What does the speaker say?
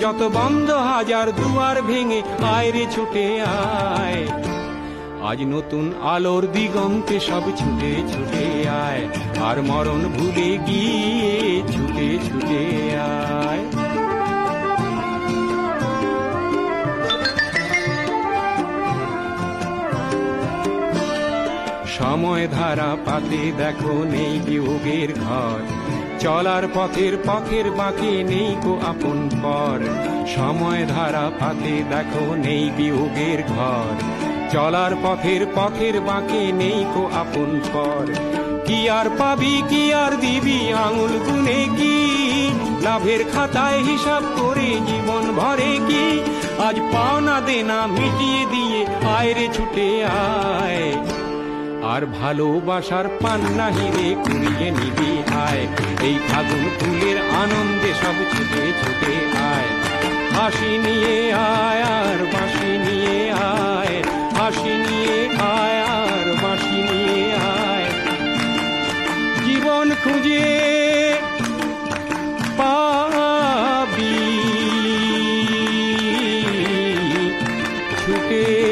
যত বন্ধ হাজার দুয়ার ভেঙে আয়রে ছুটে আয়। আজ নতুন আলোর দিগন্তে সব ছুটে ছুটে আয়, আর মরণ ভুলে গিয়ে ছুটে ছুটে সময় ধারা পাতে দেখো নেই বিয়োগের ঘর। চলার পথের পথের বাকি নেই কো আপন পর। সময় ধারা পাতে দেখো নেই বিয়োগের ঘর। চলার পথের পথের বাকি নেই কো আপন পর। কি আর পাবি, কি আর দিবি আঙুল গুনে কি? লাভের খাতায় হিসাব করে জীবন ভরে কি? আজ পাওনা দেনা মিটিয়ে দিয়ে আয়রে ছুটে আয়। আর ভালোবাসার পান্না হিরে কুড়িয়ে নিবি আয়। এই ফাগুন ফুলের আনন্দে সব ছুটে ছুটে আয়। হাসি নিয়ে আয় আর বাঁশি নিয়ে আয়। হাসি নিয়ে আয় আর বাঁশি নিয়ে আয়। জীবন খুঁজে পাবি। ছুটে